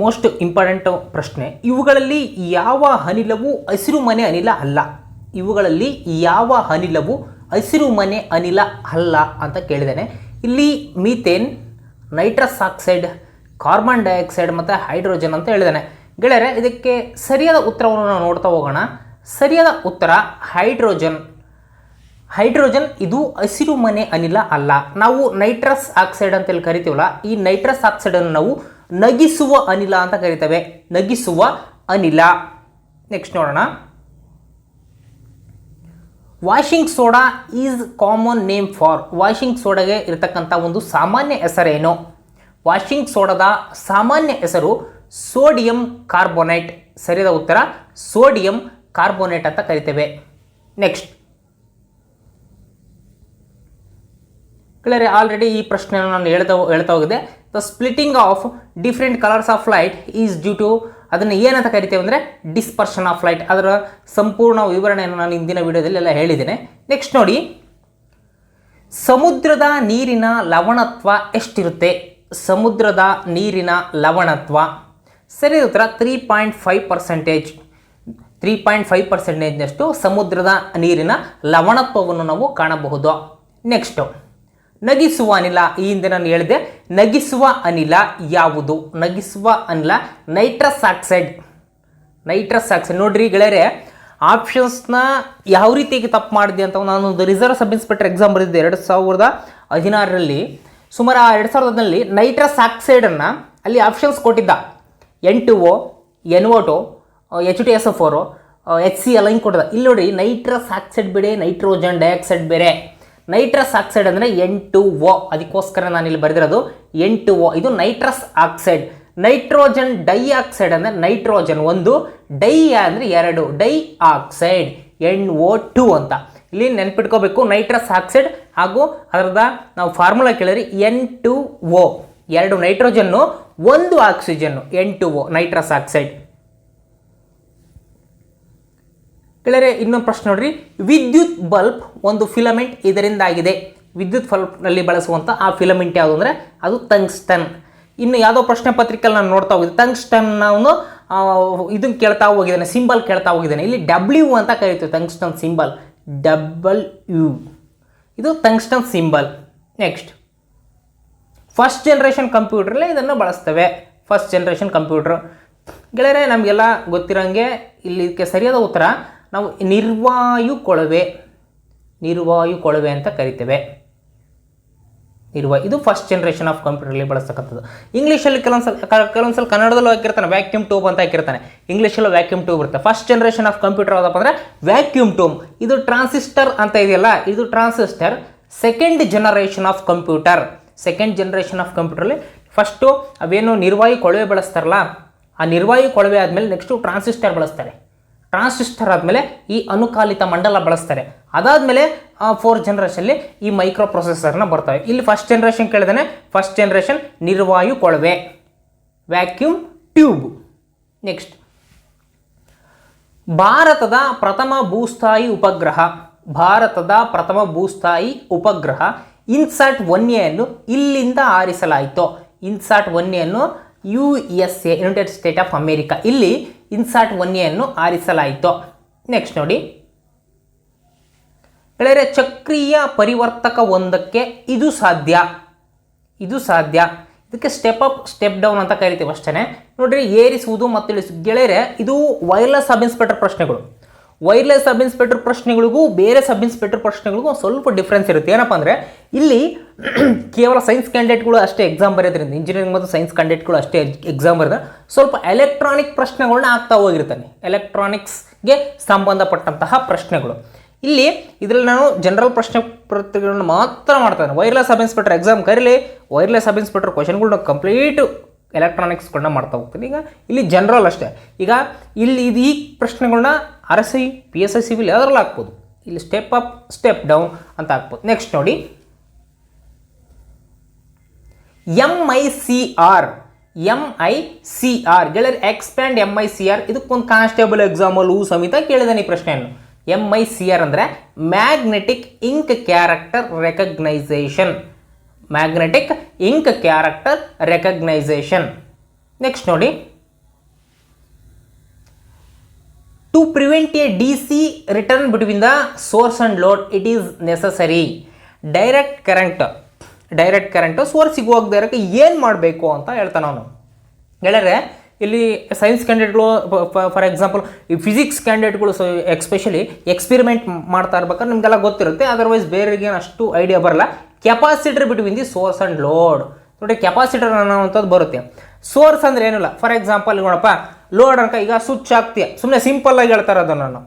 Most important ಪ್ರಶ್ನೆ, ಇವುಗಳಲ್ಲಿ ಯಾವ ಅನಿಲವು ಹಸಿರು ಮನೆ ಅನಿಲ ಅಲ್ಲ? ಇವುಗಳಲ್ಲಿ ಯಾವ ಅನಿಲವು ಹಸಿರು ಮನೆ ಅನಿಲ ಅಲ್ಲ ಅಂತ ಕೇಳಿದ್ದೇನೆ. ಇಲ್ಲಿ methane, nitrous oxide, carbon dioxide ಮತ್ತು ಹೈಡ್ರೋಜನ್ ಅಂತ ಹೇಳಿದ್ದಾನೆ. ಗೆಳೆಯರೆ, ಇದಕ್ಕೆ ಸರಿಯಾದ ಉತ್ತರವನ್ನು ನಾವು ನೋಡ್ತಾ ಹೋಗೋಣ. ಸರಿಯಾದ ಉತ್ತರ, ಹೈಡ್ರೋಜನ್. ಹೈಡ್ರೋಜನ್ ಇದು ಹಸಿರು ಮನೆ ಅನಿಲ ಅಲ್ಲ. ನಾವು ನೈಟ್ರಸ್ ಆಕ್ಸೈಡ್ ಅಂತೇಳಿ ಕರಿತೀವಲ್ಲ, ಈ ನೈಟ್ರಸ್ ಆಕ್ಸೈಡನ್ನು ನಾವು ನಗಿಸುವ ಅನಿಲ ಅಂತ ಕರಿತೇವೆ. ನಗಿಸುವ ಅನಿಲ. ನೆಕ್ಸ್ಟ್ ನೋಡೋಣ. Washing soda is common name for washing ಸೋಡಾಗೆ ಇರತಕ್ಕಂಥ ಒಂದು ಸಾಮಾನ್ಯ ಹೆಸರೇನು? ವಾಷಿಂಗ್ ಸೋಡಾದ ಸಾಮಾನ್ಯ ಹೆಸರು ಸೋಡಿಯಂ ಕಾರ್ಬೋನೇಟ್ ಸರಿಯಾದ ಉತ್ತರ ಸೋಡಿಯಂ ಕಾರ್ಬೋನೇಟ್ ಅಂತ ಕರಿತೇವೆ. ನೆಕ್ಸ್ಟ್ ಕ್ಲಿಯರ್ ಆಲ್ರೆಡಿ ಈ ಪ್ರಶ್ನೆಯನ್ನು ನಾನು ಹೇಳ್ತಾ ಹೇಳ್ತಾ ಹೋಗಿದೆ. The splitting of different colours of light is due to ಅದನ್ನು ಏನಂತ ಕರಿತೇವೆ ಅಂದರೆ ಡಿಸ್ಪರ್ಷನ್ ಆಫ್ ಲೈಟ್ ಅದರ ಸಂಪೂರ್ಣ ವಿವರಣೆಯನ್ನು ನಾನು ಇಂದಿನ ವಿಡಿಯೋದಲ್ಲಿ ಎಲ್ಲ ಹೇಳಿದ್ದೇನೆ. ನೆಕ್ಸ್ಟ್ ನೋಡಿ, ಸಮುದ್ರದ ನೀರಿನ ಲವಣತ್ವ ಎಷ್ಟಿರುತ್ತೆ? ಸಮುದ್ರದ ನೀರಿನ ಲವಣತ್ವ. ಸರಿ ಉತ್ತರ three point five percentage three point five ಪರ್ಸೆಂಟೇಜ್ನಷ್ಟು ಸಮುದ್ರದ ನೀರಿನ ಲವಣತ್ವವನ್ನು ನಾವು ಕಾಣಬಹುದು. ನೆಕ್ಸ್ಟು ನಗಿಸುವ ಅನಿಲ, ಈ ಹಿಂದೆ ನಾನು ಹೇಳಿದೆ, ನಗಿಸುವ ಅನಿಲ ಯಾವುದು? ನಗಿಸುವ ಅನಿಲ ನೈಟ್ರಸ್ ಆಕ್ಸೈಡ್ ನೈಟ್ರಸ್ ಆಕ್ಸೈಡ್ ನೋಡ್ರಿ ಗೆಳೆಯರೆ ಆಪ್ಷನ್ಸ್ನ ಯಾವ ರೀತಿಯಾಗಿ ತಪ್ಪು ಮಾಡಿದೆ ಅಂತ ನಾನು ಒಂದು ರಿಸರ್ವ್ ಸಬ್ ಇನ್ಸ್ಪೆಕ್ಟರ್ ಎಕ್ಸಾಮ್ ಬರೆದಿದ್ದೆ. ಎರಡು ಸಾವಿರದ ಹದಿನಾರರಲ್ಲಿ, ಸುಮಾರು ಆ ಎರಡು ಸಾವಿರದ ಹದಿನಲ್ಲಿ ನೈಟ್ರಸ್ ಆಕ್ಸೈಡನ್ನು ಅಲ್ಲಿ ಆಪ್ಷನ್ಸ್ ಕೊಟ್ಟಿದ್ದ. N two O N O two H T S F or H C ಎಲ್ಲ ಹಿಂಗೆ ಕೊಟ್ಟಿದ್ದ. ಇಲ್ಲಿ ನೋಡಿ ನೈಟ್ರಸ್ ಆಕ್ಸೈಡ್ ಬೇರೆ ನೈಟ್ರೋಜನ್ ಡೈಆಕ್ಸೈಡ್ ಬೇರೆ. ನೈಟ್ರಸ್ ಆಕ್ಸೈಡ್ ಅಂದರೆ ಎನ್ ಟು ಒ. ಅದಕ್ಕೋಸ್ಕರ ನಾನು ಇಲ್ಲಿ ಬರೆದಿರೋದು ಎನ್ ಟು ಒ. ಇದು ನೈಟ್ರಸ್ ಆಕ್ಸೈಡ್. ನೈಟ್ರೋಜನ್ ಡೈಆಕ್ಸೈಡ್ ಅಂದರೆ ನೈಟ್ರೋಜನ್ ಒಂದು, ಡೈ ಅಂದರೆ ಎರಡು, di oxide, N O two ಅಂತ. ಇಲ್ಲಿ ನೆನ್ಪಿಟ್ಕೋಬೇಕು ನೈಟ್ರಸ್ ಆಕ್ಸೈಡ್ ಹಾಗೂ ಅದರದ ನಾವು ಫಾರ್ಮುಲಾ ಕೇಳಿದ್ರೆ ಎನ್ ಟು ಒ. ಎರಡು ನೈಟ್ರೋಜನ್ನು, ಒಂದು ಆಕ್ಸಿಜನ್ನು, N two O, nitrous oxide. ಕೆಳಗೆ ಇನ್ನೊಂದು ಪ್ರಶ್ನೆ ನೋಡ್ರಿ. ವಿದ್ಯುತ್ ಬಲ್ಬ್ ಒಂದು ಫಿಲಮೆಂಟ್ ಇದರಿಂದಾಗಿದೆ. ವಿದ್ಯುತ್ ಬಲ್ಬ್ನಲ್ಲಿ ಬಳಸುವಂಥ ಆ ಫಿಲಮೆಂಟ್ ಯಾವುದು ಅಂದರೆ ಅದು ತಂಗ್ಸ್ಟನ್ ಇನ್ನು ಯಾವುದೋ ಪ್ರಶ್ನೆ ಪತ್ರಿಕೆಯಲ್ಲಿ ನಾನು ನೋಡ್ತಾ ಹೋಗಿದ್ದೆ. ತಂಗ್ಸ್ಟನ್ ಅವನು ಇದನ್ನು ಕೇಳ್ತಾ ಹೋಗಿದ್ದಾನೆ, ಸಿಂಬಲ್ ಕೇಳ್ತಾ ಹೋಗಿದ್ದಾನೆ. ಇಲ್ಲಿ ಡಬ್ಲ್ಯೂ ಅಂತ ಕರೀತೀವಿ ತಂಗ್ಸ್ಟನ್ ಸಿಂಬಲ್. ಡಬಲ್ ಯು ಇದು tungsten symbol. Next. First generation ಕಂಪ್ಯೂಟ್ರಲ್ಲೇ ಇದನ್ನು ಬಳಸ್ತೇವೆ. First generation computer. ಗೆಳೆಯರೆ, ನಮಗೆಲ್ಲ ಗೊತ್ತಿರೋಂಗೆ ಇಲ್ಲಿ ಇದಕ್ಕೆ ಸರಿಯಾದ ಉತ್ತರ. ನಾವು ನಿರ್ವಾಯು ಕೊಳವೆ ನಿರ್ವಾಯು ಕೊಳವೆ ಅಂತ ಕರಿತೇವೆ. ಇರುವ ಇದು ಫಸ್ಟ್ ಜನರೇಷನ್ ಆಫ್ ಕಂಪ್ಯೂಟರ್ಲಿ ಬಳಸ್ತಕ್ಕಂಥದ್ದು. ಇಂಗ್ಲೀಷಲ್ಲಿ ಕೆಲವೊಂದ್ಸಲ ಕೆಲವೊಂದ್ಸಲ ಕನ್ನಡದಲ್ಲೂ ಹಾಕಿರ್ತಾನೆ ವ್ಯಾಕ್ಯೂಮ್ ಟ್ಯೂಬ್ ಅಂತ ಹಾಕಿರ್ತಾನೆ. ಇಂಗ್ಲೀಷಲ್ಲೂ ವ್ಯಾಕ್ಯೂಮ್ ಟ್ಯೂಬ್ ಇರುತ್ತೆ. ಫಸ್ಟ್ ಜನ್ರೇಷನ್ ಆಫ್ ಕಂಪ್ಯೂಟರ್ ಯಾವುದಪ್ಪ ಅಂದರೆ ವ್ಯಾಕ್ಯೂಮ್ ಟ್ಯೂಬ್ ಇದು ಟ್ರಾನ್ಸಿಸ್ಟರ್ ಅಂತ ಇದೆಯಲ್ಲ, ಇದು transistor second generation of computer second generation of ಕಂಪ್ಯೂಟರ್ಲಿ first ಅವೇನು ನಿರ್ವಾಯು ಕೊಳವೆ ಬಳಸ್ತಾರಲ್ಲ, ಆ ನಿರ್ವಾಯು ಕೊಳವೆ ಆದಮೇಲೆ ನೆಕ್ಸ್ಟು ಟ್ರಾನ್ಸಿಸ್ಟರ್ ಬಳಸ್ತಾರೆ. ಟ್ರಾನ್ಸಿಸ್ಟರ್ ಆದಮೇಲೆ ಈ ಅನುಕಾಲಿತ ಮಂಡಲ ಬಳಸ್ತಾರೆ. ಅದಾದಮೇಲೆ ಫೋರ್ ಜನ್ರೇಷನಲ್ಲಿ ಈ ಮೈಕ್ರೋ ಪ್ರೊಸೆಸರ್ನ ಬರ್ತವೆ. ಇಲ್ಲಿ ಫಸ್ಟ್ ಜನ್ರೇಷನ್ ಕೇಳಿದಾನೆ. ಫಸ್ಟ್ ಜನ್ರೇಷನ್ ನಿರ್ವಾಯು ಕೊಳವೆ. ವ್ಯಾಕ್ಯೂಮ್ ಟ್ಯೂಬ್ ನೆಕ್ಸ್ಟ್ ಭಾರತದ ಪ್ರಥಮ ಭೂಸ್ಥಾಯಿ ಉಪಗ್ರಹ. ಭಾರತದ ಪ್ರಥಮ ಭೂಸ್ಥಾಯಿ ಉಪಗ್ರಹ. ಇನ್ಸಾಟ್ ಅನ್ನು ಇಲ್ಲಿಂದ ಆರಿಸಲಾಯಿತು. INSAT ಒನ್ನೆಯನ್ನು U S A United State of America ಇಲ್ಲಿ ಇನ್ಸಾರ್ಟ್ ಒನ್ ಎನ್ನು ಆರಿಸಲಾಯಿತು. ನೆಕ್ಸ್ಟ್ ನೋಡಿ. ಗೆಳೆಯರೆ, ಚಕ್ರೀಯ ಪರಿವರ್ತಕ ಒಂದಕ್ಕೆ ಇದು ಸಾಧ್ಯ. ಇದು ಸಾಧ್ಯ. ಇದಕ್ಕೆ ಸ್ಟೆಪ್ ಅಪ್ ಸ್ಟೆಪ್ ಡೌನ್ ಅಂತ ಕರಿತೀವಿ ಅಷ್ಟೇ ನೋಡ್ರಿ, ಏರಿಸುವುದು ಮತ್ತು ಇಳಿಸುವುದು ಗೆಳೆಯರೆ, ಇದು ವೈರ್ಲೆಸ್ ಸಬ್ ಇನ್ಸ್ಪೆಕ್ಟರ್ ಪ್ರಶ್ನೆಗಳು. ವೈರ್ಲೆಸ್ ಸಬ್ ಇನ್ಸ್ಪೆಕ್ಟರ್ ಪ್ರಶ್ನೆಗಳಿಗೂ, ಬೇರೆ ಸಬ್ ಇನ್ಸ್ಪೆಕ್ಟರ್ ಪ್ರಶ್ನೆಗಳಿಗೂ ಸ್ವಲ್ಪ ಡಿಫ್ರೆನ್ಸ್ ಇರುತ್ತೆ. ಏನಪ್ಪ ಅಂದರೆ, ಇಲ್ಲಿ ಕೇವಲ ಸೈನ್ಸ್ ಕ್ಯಾಂಡಿಡೇಟ್ಗಳು ಅಷ್ಟೇ ಎಕ್ಸಾಮ್ ಬರೆಯೋದ್ರಿಂದ ಇಂಜಿನಿಯರಿಂಗ್ ಮತ್ತು ಸೈನ್ಸ್ ಕ್ಯಾಂಡಿಡೇಟ್ಗಳು ಅಷ್ಟೇ ಎಕ್ಸಾಮ್ ಬರೆದ ಸ್ವಲ್ಪ ಎಲೆಕ್ಟ್ರಾನಿಕ್ ಪ್ರಶ್ನೆಗಳನ್ನ ಆಗ್ತಾ ಹೋಗಿರ್ತಾನೆ. ಎಲೆಕ್ಟ್ರಾನಿಕ್ಸ್ಗೆ ಸಂಬಂಧಪಟ್ಟಂತಹ ಪ್ರಶ್ನೆಗಳು. ಇಲ್ಲಿ ಇದರಲ್ಲಿ ನಾನು ಜನರಲ್ ಪ್ರಶ್ನೆ ಪ್ರತಿಗಳನ್ನು ಮಾತ್ರ ಮಾಡ್ತಾನೆ ವೈರ್ಲೆಸ್ ಸಬ್ ಇನ್ಸ್ಪೆಕ್ಟರ್ ಎಕ್ಸಾಮ್ ಕರೀಲಿ ವೈರ್ಲೆಸ್ ಸಬ್ ಇನ್ಸ್ಪೆಕ್ಟರ್ ಕ್ವಶನ್ಗಳನ್ನ ಕಂಪ್ಲೀಟ್ ಎಲೆಕ್ಟ್ರಾನಿಕ್ಸ್ಗಳನ್ನ ಮಾಡ್ತಾ ಹೋಗ್ತೀನಿ. ಈಗ ಇಲ್ಲಿ ಜನರಲ್ ಅಷ್ಟೇ. ಈಗ ಇಲ್ಲಿ ಇದು ಈ ಪ್ರಶ್ನೆಗಳನ್ನ R S I P S I civil ಯಾವ್ದ್ರಲ್ಲಿ ಹಾಕ್ಬೋದು? ಇಲ್ಲಿ ಸ್ಟೆಪ್ ಅಪ್ ಸ್ಟೆಪ್ ಡೌನ್ ಅಂತ ಹಾಕ್ಬೋದು. ನೆಕ್ಸ್ಟ್ ನೋಡಿ. M I C R M I C R ಗೆಳೆಯರು expand M I C R ಇದಕ್ಕೊಂದು ಕಾನ್ಸ್ಟೇಬಲ್ ಎಕ್ಸಾಮಲ್ಲೂ ಸಮೇತ ಕೇಳಿದಾನೆ ಈ ಪ್ರಶ್ನೆಯನ್ನು. ಎಂ ಐ ಸಿ ಆರ್ ಅಂದರೆ magnetic ink character recognition magnetic ink character recognition next ನೋಡಿ. To prevent a D C return between the source and load it is necessary direct current direct current ಸೋರ್ಸಿಗೆ ಹೋಗದೆ ಇರೋಕ್ಕೆ ಏನು ಮಾಡಬೇಕು ಅಂತ ಹೇಳ್ತಾನೆ ಅವನು ಹೇಳಿದ್ರೆ, ಇಲ್ಲಿ ಸೈನ್ಸ್ ಕ್ಯಾಂಡಿಡೇಟ್ಗಳು ಫಾರ್ ಎಕ್ಸಾಂಪಲ್ ಈ ಫಿಸಿಕ್ಸ್ ಕ್ಯಾಂಡಿಡೇಟ್ಗಳು ಸೊ ಎಕ್ಸ್ಪೆಷಲಿ ಎಕ್ಸ್ಪೆರಿಮೆಂಟ್ ಮಾಡ್ತಾ ಇರ್ಬೇಕಾದ್ರೆ ನಿಮಗೆಲ್ಲ ಗೊತ್ತಿರುತ್ತೆ. ಅದರ್ವೈಸ್ ಬೇರೆಗೆ ಅಷ್ಟು ಐಡಿಯಾ ಬರಲ್ಲ. Capacitor between the source and load ನೋಡಿ ಕೆಪಾಸಿಟರ್ ಅನ್ನೋವಂಥದ್ದು ಬರುತ್ತೆ. ಸೋರ್ಸ್ ಅಂದ್ರೆ ಏನಿಲ್ಲ. ಫಾರ್ ಎಕ್ಸಾಂಪಲ್ ನೋಡಪ್ಪ ಲೋಡ್ ಅನ್ಕ ಈಗ ಸ್ವಿಚ್ ಆಗ್ತೀಯ. ಸುಮ್ಮನೆ ಸಿಂಪಲ್ ಆಗಿ ಹೇಳ್ತಾ ಇರೋದು ನಾನು.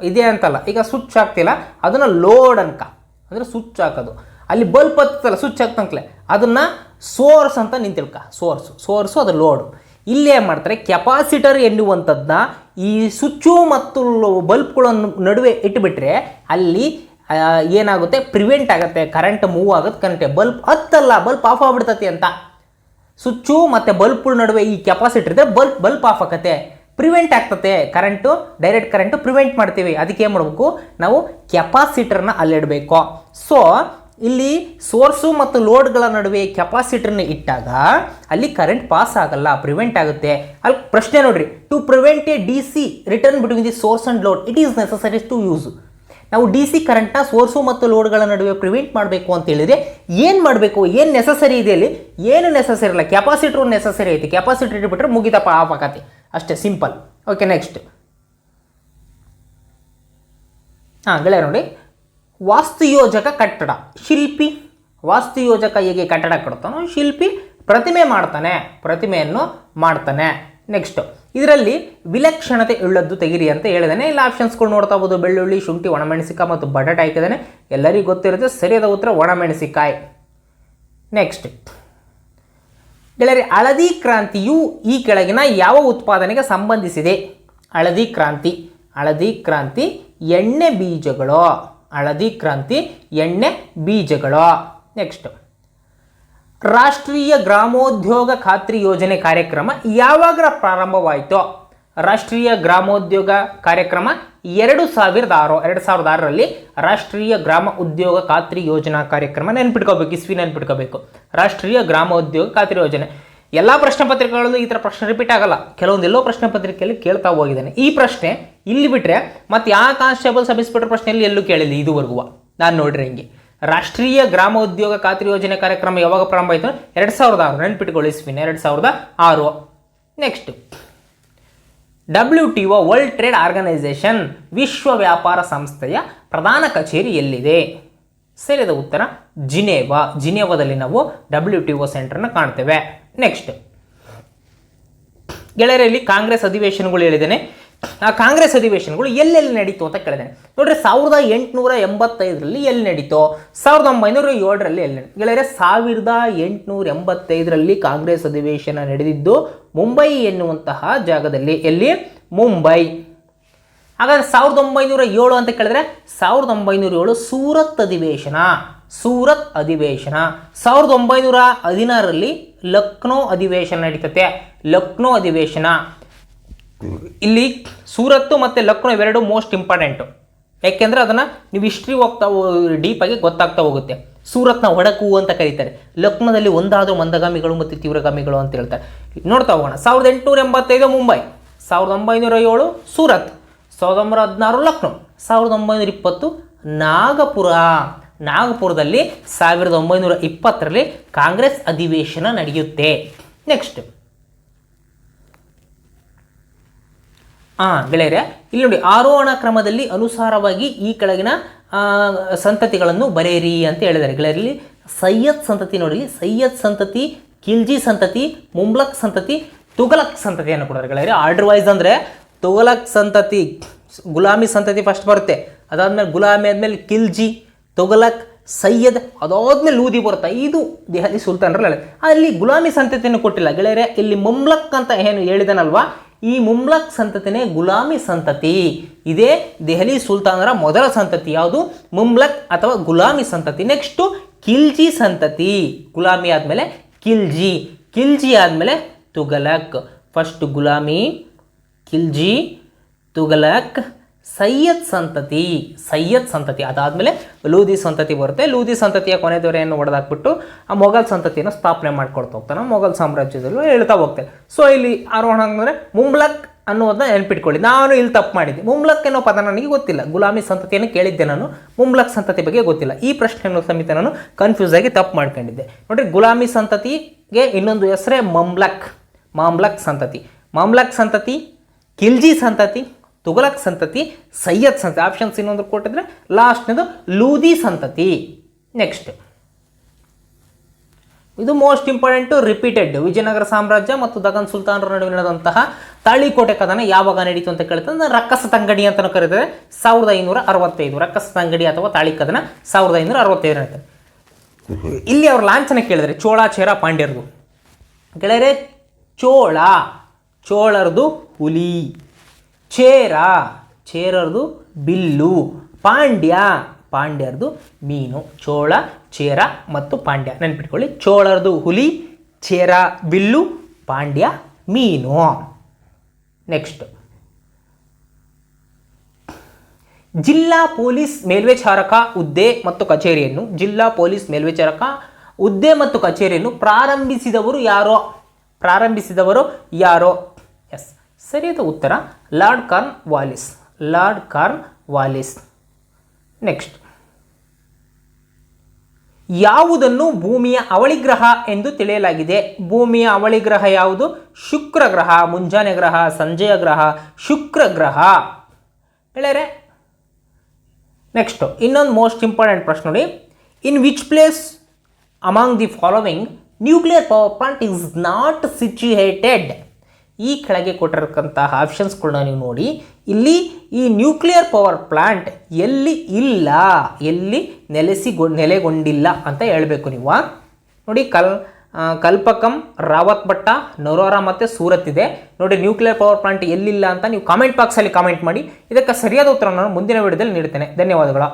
ಇದೇ ಅಂತಲ್ಲ. ಈಗ ಸ್ವಿಚ್ ಆಗ್ತಿಲ್ಲ ಅದನ್ನು ಲೋಡ್ ಅನ್ಕ ಅಂದರೆ ಸ್ವಿಚ್ ಹಾಕೋದು. ಅಲ್ಲಿ ಬಲ್ಪ್ ಹತ್ತಲ್ಲ ಸ್ವಿಚ್ ಹಾಕ್ತಂಕ್ಲೆ ಅದನ್ನು ಸೋರ್ಸ್ ಅಂತ ನಿಂತಿಳ್ಕ. ಸೋರ್ಸು ಸೋರ್ಸು ಅದು ಲೋಡು ಇಲ್ಲಿ ಏನು ಮಾಡ್ತಾರೆ? ಕೆಪಾಸಿಟರ್ ಎನ್ನುವಂಥದ್ದನ್ನ ಈ ಸ್ವಿಚ್ಚು ಮತ್ತು ಬಲ್ಬ್ಗಳನ್ನು ನಡುವೆ ಇಟ್ಟುಬಿಟ್ರೆ ಅಲ್ಲಿ ಏನಾಗುತ್ತೆ? ಪ್ರಿವೆಂಟ್ ಆಗುತ್ತೆ. ಕರೆಂಟ್ ಮೂವ್ ಆಗುತ್ತೆ. ಕರೆಂಟ್ ಬಲ್ಪ್ ಹತ್ತಲ್ಲ. ಬಲ್ಪ್ ಆಫ್ ಆಗ್ಬಿಡ್ತತಿ ಅಂತ. ಸ್ವಿಚ್ಚು ಮತ್ತು ಬಲ್ಪ್ಗಳ ನಡುವೆ ಈ ಕೆಪಾಸಿಟರ್ ಇದ್ರೆ ಬಲ್ಪ್ ಬಲ್ಪ್ ಆಫ್ ಆಕತ್ತೆ. ಪ್ರಿವೆಂಟ್ ಆಗ್ತತೆ ಕರೆಂಟು ಡೈರೆಕ್ಟ್ ಕರೆಂಟು ಪ್ರಿವೆಂಟ್ ಮಾಡ್ತೀವಿ. ಅದಕ್ಕೆ ಏನು ಮಾಡಬೇಕು? ನಾವು ಕೆಪಾಸಿಟರ್ನ ಅಲ್ಲಿಡಬೇಕು ಸೊ ಇಲ್ಲಿ ಸೋರ್ಸು ಮತ್ತು ಲೋಡ್ಗಳ ನಡುವೆ ಕೆಪಾಸಿಟರ್ನ ಇಟ್ಟಾಗ ಅಲ್ಲಿ ಕರೆಂಟ್ ಪಾಸ್ ಆಗಲ್ಲ ಪ್ರಿವೆಂಟ್ ಆಗುತ್ತೆ. ಅಲ್ಲಿ ಪ್ರಶ್ನೆ ನೋಡ್ರಿ. To prevent a D C return between the source and load it is necessary to use ನಾವು ಡಿ ಸಿ ಕರೆಂಟ್ನ ಸೋರ್ಸು ಮತ್ತು ಲೋಡ್ಗಳ ನಡುವೆ ಪ್ರಿವೆಂಟ್ ಮಾಡಬೇಕು ಅಂತ ಹೇಳಿದ್ರೆ ಏನು ಮಾಡಬೇಕು? ಏನು ನೆಸಸರಿ ಇದೆ ಅಲ್ಲಿ? ಏನು ನೆಸಸರಿ ಇಲ್ಲ. ಕೆಪಾಸಿಟ್ರು ನೆಸಸರಿ ಐತಿ. ಕೆಪಾಸಿಟರ್ ಇಟ್ಬಿಟ್ರೆ ಮುಗಿತಪ್ಪ ಆಫ್ ಆಗತ್ತೆ. ಅಷ್ಟೇ ಸಿಂಪಲ್ ಓಕೆ ನೆಕ್ಸ್ಟ್ ಹಾಂ ಗೆಳೆಯ ನೋಡಿ. ವಾಸ್ತುಯೋಜಕ ಕಟ್ಟಡ. ಶಿಲ್ಪಿ ವಾಸ್ತುಯೋಜಕ ಹೇಗೆ ಕಟ್ಟಡ ಕಟ್ತಾನೋ, ಶಿಲ್ಪಿ ಪ್ರತಿಮೆ ಮಾಡ್ತಾನೆ. ಪ್ರತಿಮೆಯನ್ನು ಮಾಡ್ತಾನೆ. ನೆಕ್ಸ್ಟ್ ಇದರಲ್ಲಿ ವಿಲಕ್ಷಣತೆ ಉಳ್ಳದ್ದು ತೆಗಿರಿ ಅಂತ ಹೇಳಿದಾನೆ. ಇಲ್ಲ ಆಪ್ಷನ್ಸ್ಗಳು ನೋಡ್ತಾ ಹೋಗೋದು ಬೆಳ್ಳುಳ್ಳಿ, ಶುಂಠಿ ಒಣಮೆಣಸಿಕಾಯಿ ಮತ್ತು ಬಟಾಟೆ ಹಾಕಿದ್ದಾನೆ ಎಲ್ಲರಿಗೂ ಗೊತ್ತಿರುತ್ತೆ, ಸರಿಯಾದ ಉತ್ತರ ಒಣಮೆಣಸಿಕಾಯಿ ನೆಕ್ಸ್ಟ್ ಗೆಳೆಯರೆ ಹಳದಿ ಕ್ರಾಂತಿಯು ಈ ಕೆಳಗಿನ ಯಾವ ಉತ್ಪಾದನೆಗೆ ಸಂಬಂಧಿಸಿದೆ? ಹಳದಿ ಕ್ರಾಂತಿ. ಹಳದಿ ಕ್ರಾಂತಿ ಎಣ್ಣೆ ಬೀಜಗಳು. ಹಳದಿ ಕ್ರಾಂತಿ ಎಣ್ಣೆ ಬೀಜಗಳು. ನೆಕ್ಸ್ಟ್ ರಾಷ್ಟ್ರೀಯ ಗ್ರಾಮೋದ್ಯೋಗ ಖಾತ್ರಿ ಯೋಜನೆ ಕಾರ್ಯಕ್ರಮ ಯಾವಾಗ ಪ್ರಾರಂಭವಾಯಿತು, ರಾಷ್ಟ್ರೀಯ ಗ್ರಾಮೋದ್ಯೋಗ ಕಾರ್ಯಕ್ರಮ ಎರಡು ಸಾವಿರದ ಆರು, ಎರಡು ಸಾವಿರದ ಆರರಲ್ಲಿ ರಾಷ್ಟ್ರೀಯ ಗ್ರಾಮ ಉದ್ಯೋಗ ಖಾತ್ರಿ ಯೋಜನಾ ಕಾರ್ಯಕ್ರಮ ನೆನ್ಪಿಟ್ಕೋಬೇಕು ಇಸ್ವಿ ನೆನ್ಪಿಟ್ಕೋಬೇಕು. ರಾಷ್ಟ್ರೀಯ ಗ್ರಾಮ ಉದ್ಯೋಗ ಖಾತ್ರಿ ಯೋಜನೆ. ಎಲ್ಲ ಪ್ರಶ್ನೆ ಪತ್ರಿಕೆಗಳಲ್ಲೂ ಈ ಥರ ಪ್ರಶ್ನೆ ರಿಪೀಟ್ ಆಗಲ್ಲ. ಕೆಲವೊಂದು ಎಲ್ಲೋ ಪ್ರಶ್ನೆ ಪತ್ರಿಕೆಯಲ್ಲಿ ಕೇಳ್ತಾ ಹೋಗಿದ್ದಾನೆ. ಈ ಪ್ರಶ್ನೆ ಇಲ್ಲಿ ಬಿಟ್ಟರೆ ಮತ್ತು ಯಾವ ಕಾನ್ಸ್ಟೇಬಲ್ ಸಬ್ ಇನ್ಸ್ಪೆಕ್ಟರ್ ಪ್ರಶ್ನೆಯಲ್ಲಿ ಎಲ್ಲೂ ಕೇಳಿಲ್ಲ, ಇದುವರೆಗೂ. ನಾನು ನೋಡ್ರಿ ಹಿಂಗೆ. ರಾಷ್ಟ್ರೀಯ ಗ್ರಾಮ ಉದ್ಯೋಗ ಖಾತ್ರಿ ಯೋಜನೆ ಕಾರ್ಯಕ್ರಮ ಯಾವಾಗ ಪ್ರಾರಂಭ ಆಯಿತು? ಎರಡು ಸಾವಿರದ ಆರು. ನೆನ್ಪಿಟ್ಕೊಳ್ಳಿ ಎರಡು ಸಾವಿರದ ಆರು. Next W T O world trade organisation ವಿಶ್ವ ವ್ಯಾಪಾರ ಸಂಸ್ಥೆಯ ಪ್ರಧಾನ ಕಚೇರಿ ಎಲ್ಲಿದೆ? ಸರಿಯಾದ ಉತ್ತರ, ಜಿನೇವಾ. ಜಿನೇವಾದಲ್ಲಿ ನಾವು ಡಬ್ಲ್ಯೂ ಟಿ ಒ ಸೆಂಟರ್ನ ಕಾಣ್ತೇವೆ. ನೆಕ್ಸ್ಟ್ ಗೆಳೆಯರಲ್ಲಿ ಕಾಂಗ್ರೆಸ್ ಅಧಿವೇಶನಗಳು ಹೇಳಿದ್ದೇನೆ ಕಾಂಗ್ರೆಸ್ ಅಧಿವೇಶನಗಳು ಎಲ್ಲೆಲ್ಲಿ ನಡೀತು ಅಂತ ಕೇಳಿದೆ. ನೋಡ್ರಿ, ಸಾವಿರದ ಎಂಟುನೂರ ಎಂಬತ್ತೈದರಲ್ಲಿ ಎಲ್ಲಿ ನಡೀತು, ಸಾವಿರದ ಒಂಬೈನೂರ ಏಳರಲ್ಲಿ ಎಲ್ಲಿ ಗೆಳೆಯರೆ, ಸಾವಿರದ ಎಂಟುನೂರ ಎಂಬತ್ತೈದರಲ್ಲಿ ಕಾಂಗ್ರೆಸ್ ಅಧಿವೇಶನ ನಡೆದಿದ್ದು ಮುಂಬೈ ಎನ್ನುವಂತಹ ಜಾಗದಲ್ಲಿ. ಎಲ್ಲಿ? ಮುಂಬೈ. ಹಾಗಾದ್ರೆ ಸಾವಿರದ ಒಂಬೈನೂರ ಏಳು ಅಂತ ಕೇಳಿದ್ರೆ, ಸಾವಿರದ ಒಂಬೈನೂರ ಏಳು ಸೂರತ್ ಅಧಿವೇಶನ ಸೂರತ್ ಅಧಿವೇಶನ. ಸಾವಿರದ ಒಂಬೈನೂರ ಹದಿನಾರರಲ್ಲಿ ಲಕ್ನೋ ಅಧಿವೇಶನ ನಡೀತತೆ. ಲಕ್ನೋ ಅಧಿವೇಶನ. ಇಲ್ಲಿ ಸೂರತ್ತು ಮತ್ತು ಲಕ್ನೋ ಇವೆರಡು ಮೋಸ್ಟ್ ಇಂಪಾರ್ಟೆಂಟು ಯಾಕೆಂದರೆ ಅದನ್ನು ನೀವು ಹಿಸ್ಟ್ರಿ ಹೋಗ್ತಾ ಡೀಪಾಗಿ ಗೊತ್ತಾಗ್ತಾ ಹೋಗುತ್ತೆ. ಸೂರತ್ನ ಒಡಕು ಅಂತ ಕರೀತಾರೆ. ಲಕ್ನೋದಲ್ಲಿ ಒಂದಾದರೂ ಮಂದಗಾಮಿಗಳು ಮತ್ತು ತೀವ್ರಗಾಮಿಗಳು ಅಂತ ಹೇಳ್ತಾರೆ. ನೋಡ್ತಾ ಹೋಗೋಣ. ಸಾವಿರದ ಎಂಟುನೂರ ಎಂಬತ್ತೈದು ಮುಂಬೈ, ಸಾವಿರದ ಒಂಬೈನೂರ ಏಳು ಸೂರತ್, ಸಾವಿರದ ಒಂಬೈನೂರ ಹದಿನಾರು ಲಕ್ನೋ, ಸಾವಿರದ ಒಂಬೈನೂರ ಇಪ್ಪತ್ತು ನಾಗಪುರ. ನಾಗಪುರದಲ್ಲಿ ಸಾವಿರದ ಒಂಬೈನೂರ ಇಪ್ಪತ್ತರಲ್ಲಿ ಕಾಂಗ್ರೆಸ್ ಅಧಿವೇಶನ ನಡೆಯುತ್ತೆ. ನೆಕ್ಸ್ಟ್ ಹಾಂ ಗೆಳೆಯರೆ, ಇಲ್ಲಿ ನೋಡಿ, ಆರೋಹಣ ಕ್ರಮದಲ್ಲಿ ಅನುಸಾರವಾಗಿ ಈ ಕೆಳಗಿನ ಸಂತತಿಗಳನ್ನು ಬರೆಯಿರಿ ಅಂತ ಹೇಳಿದ್ದಾರೆ. ಗೆಳೆಯರಲ್ಲಿ ಸೈಯದ್ ಸಂತತಿ ನೋಡಿ, ಸೈಯದ್ ಸಂತತಿ ಕಿಲ್ಜಿ ಸಂತತಿ, ಮುಂಬ್ಲಕ್ ಸಂತತಿ ತುಗಲಕ್ ಸಂತತಿಯನ್ನು ಕೊಡೋರು ಗೆಳೆಯರೆ. ಆರ್ಡರ್ ವೈಸ್ ಅಂದರೆ ತುಗಲಕ್ ಸಂತತಿ, ಗುಲಾಮಿ ಸಂತತಿ ಫಸ್ಟ್ ಬರುತ್ತೆ. ಅದಾದಮೇಲೆ ಗುಲಾಮಿ ಆದಮೇಲೆ ಕಿಲ್ಜಿ ತುಗಲಕ್ ಸೈಯದ್, ಅದಾದ್ಮೇಲೆ ಲೂದಿ ಬರುತ್ತೆ. ಇದು ದೆಹಲಿ ಸುಲ್ತಾನರಲ್ಲ ಅಲ್ಲಿ ಗುಲಾಮಿ ಸಂತತಿಯನ್ನು ಕೊಟ್ಟಿಲ್ಲ. ಗೆಳೆಯರೆ, ಇಲ್ಲಿ ಮುಂಬ್ಲಕ್ ಅಂತ ಏನು ಹೇಳಿದನಲ್ವಾ? ಈ ಮುಮ್ಲಕ್ ಸಂತತಿನೇ ಗುಲಾಮಿ ಸಂತತಿ. ಇದೇ ದೆಹಲಿ ಸುಲ್ತಾನರ ಮೊದಲ ಸಂತತಿ. ಯಾವುದು? ಮುಮ್ಲಕ್ ಅಥವಾ ಗುಲಾಮಿ ಸಂತತಿ. ನೆಕ್ಸ್ಟು ಕಿಲ್ಜಿ ಸಂತತಿ. ಗುಲಾಮಿ ಆದಮೇಲೆ ಕಿಲ್ಜಿ ಕಿಲ್ಜಿ ಆದಮೇಲೆ ತುಗಲಕ್ ಫಸ್ಟ್ ಗುಲಾಮಿ ಕಿಲ್ಜಿ ತುಗಲಕ್ ಸೈಯದ್ ಸಂತತಿ ಸೈಯದ್ ಸಂತತಿ. ಅದಾದಮೇಲೆ ಲೂದಿ ಸಂತತಿ ಬರುತ್ತೆ. ಲೂದಿ ಸಂತತಿಯ ಕೊನೆ ದೊರೆಯನ್ನು ಹೊಡೆದಾಕ್ಬಿಟ್ಟು ಆ ಮೊಘಲ್ ಸಂತತಿಯನ್ನು ಸ್ಥಾಪನೆ ಮಾಡ್ಕೊಳ್ತಾ ಹೋಗ್ತಾನೆ. ಮೊಘಲ್ ಸಾಮ್ರಾಜ್ಯದಲ್ಲೂ ಹೇಳ್ತಾ ಹೋಗ್ತಾರೆ ಸೊ ಇಲ್ಲಿ ಆರೋಹಣ ಅಂದರೆ ಮುಂಬ್ಲಕ್ ಅನ್ನೋದನ್ನ ನೆನ್ಪಿಟ್ಕೊಳ್ಳಿ. ನಾನು ಇಲ್ಲಿ ತಪ್ಪು ಮಾಡಿದ್ದೆ. ಮುಂಬ್ಲಕ್ ಅನ್ನೋ ಪದ ನನಗೆ ಗೊತ್ತಿಲ್ಲ. ಗುಲಾಮಿ ಸಂತತಿಯನ್ನು ಕೇಳಿದ್ದೆ ನಾನು. ಮುಂಬ್ಲಕ್ ಸಂತತಿ ಬಗ್ಗೆ ಗೊತ್ತಿಲ್ಲ. ಈ ಪ್ರಶ್ನೆಯನ್ನು ಸಮೇತ ನಾನು ಕನ್ಫ್ಯೂಸ್ ಆಗಿ ತಪ್ಪು ಮಾಡ್ಕೊಂಡಿದ್ದೆ. ನೋಡ್ರಿ, ಗುಲಾಮಿ ಸಂತತಿಗೆ ಇನ್ನೊಂದು ಹೆಸರೇ ಮಂಬ್ಲಕ್ ಮಾಮ್ಲಕ್ ಸಂತತಿ. ಮಾಮ್ಲಕ್ ಸಂತತಿ ಖಿಲ್ಜಿ ಸಂತತಿ ತುಗಲಕ್ ಸಂತತಿ, ಸೈಯದ್ ಸಂತತಿ ಆಪ್ಷನ್ಸ್ ಇನ್ನೊಂದು ಕೊಟ್ಟಿದ್ರೆ ಲಾಸ್ಟ್ನದು ಲೂದಿ ಸಂತತಿ. ನೆಕ್ಸ್ಟ್ ಇದು ಮೋಸ್ಟ್ ಇಂಪಾರ್ಟೆಂಟು ರಿಪೀಟೆಡ್ ವಿಜಯನಗರ ಸಾಮ್ರಾಜ್ಯ ಮತ್ತು ದಗನ್ ಸುಲ್ತಾನರ ನಡುವೆ ನಡೆದಂತಹ ತಾಳಿಕೋಟೆ ಕದನ ಯಾವಾಗ ನಡೀತು ಅಂತ ಕೇಳ್ತಂದ್ರೆ ರಕ್ಕಸ ತಂಗಡಿ ಅಂತಲೂ ಕರೀತಾರೆ. ಸಾವಿರದ ಐನೂರ ಅರವತ್ತೈದು. ರಕ್ಕಸ ತಂಗಡಿ ಅಥವಾ ತಾಳಿ ಕದನ ಸಾವಿರದ ಐನೂರ ಅರವತ್ತೈದು ನಡೀತಾರೆ ಇಲ್ಲಿ ಅವ್ರ ಲಾಂಛನ ಕೇಳಿದ್ರೆ ಚೋಳ ಚೇರ ಪಾಂಡ್ಯರದು. ಗೆಳೆಯರೆ, ಚೋಳ. ಚೋಳರದು ಹುಲಿ. ಚೇರ. ಚೇರರ್ದು ಬಿಲ್ಲು. ಪಾಂಡ್ಯ. ಪಾಂಡ್ಯರದು ಮೀನು. ಚೋಳ, ಚೇರ ಮತ್ತು ಪಾಂಡ್ಯ. ನೆನ್ಪಿಟ್ಕೊಳ್ಳಿ. ಚೋಳರದು ಹುಲಿ, ಚೇರ ಬಿಲ್ಲು, ಪಾಂಡ್ಯ ಮೀನು. ನೆಕ್ಸ್ಟ್. ಜಿಲ್ಲಾ ಪೊಲೀಸ್ ಮೇಲ್ವಿಚಾರಕ ಹುದ್ದೆ ಮತ್ತು ಕಚೇರಿಯನ್ನು, ಜಿಲ್ಲಾ ಪೊಲೀಸ್ ಮೇಲ್ವಿಚಾರಕ ಹುದ್ದೆ ಮತ್ತು ಕಚೇರಿಯನ್ನು ಪ್ರಾರಂಭಿಸಿದವರು ಯಾರೋ? ಪ್ರಾರಂಭಿಸಿದವರು ಯಾರೋ? ಎಸ್. ಸರಿಯಾದ ಉತ್ತರ. Lord Cornwallis. Lord Cornwallis. Next. ಯಾವುದನ್ನು ಭೂಮಿಯ ಅವಳಿ ಗ್ರಹ ಎಂದು ತಿಳಿಯಲಾಗಿದೆ? ಭೂಮಿಯ ಅವಳಿ ಗ್ರಹ ಯಾವುದು? ಶುಕ್ರ ಗ್ರಹ ಮುಂಜಾನೆ ಗ್ರಹ, ಸಂಜೆಯ ಗ್ರಹ ಶುಕ್ರ ಗ್ರಹ ಗೆಳೆಯರೆ ನೆಕ್ಸ್ಟು. ಇನ್ನೊಂದು ಮೋಸ್ಟ್ ಇಂಪಾರ್ಟೆಂಟ್ ಪ್ರಶ್ನೆ ನೋಡಿ. In which place among the following, nuclear power plant is not situated. ಈ ಕೆಳಗೆ ಕೊಟ್ಟಿರತಕ್ಕಂತಹ ಆಪ್ಷನ್ಸ್ಗಳನ್ನ ನೀವು ನೋಡಿ. ಇಲ್ಲಿ ಈ ನ್ಯೂಕ್ಲಿಯರ್ ಪವರ್ ಪ್ಲಾಂಟ್ ಎಲ್ಲಿ ಇಲ್ಲ, ಎಲ್ಲಿ ನೆಲೆಸಿಗೊ ನೆಲೆಗೊಂಡಿಲ್ಲ ಅಂತ ಹೇಳಬೇಕು ನೀವು. ನೋಡಿ ಕಲ್ ಕಲ್ಪಕಂ ರಾವತ್ ಭಟ್ಟ ನರೋರಾ ಮತ್ತು ಸೂರತ್ ಇದೆ. ನೋಡಿ ನ್ಯೂಕ್ಲಿಯರ್ ಪವರ್ ಪ್ಲಾಂಟ್ ಎಲ್ಲಿಲ್ಲ ಅಂತ ನೀವು ಕಾಮೆಂಟ್ ಬಾಕ್ಸಲ್ಲಿ ಕಾಮೆಂಟ್ ಮಾಡಿ. ಇದಕ್ಕೆ ಸರಿಯಾದ ಉತ್ತರ ನಾನು ಮುಂದಿನ ವಿಡಿಯೋದಲ್ಲಿ ನೀಡ್ತೇನೆ. ಧನ್ಯವಾದಗಳು.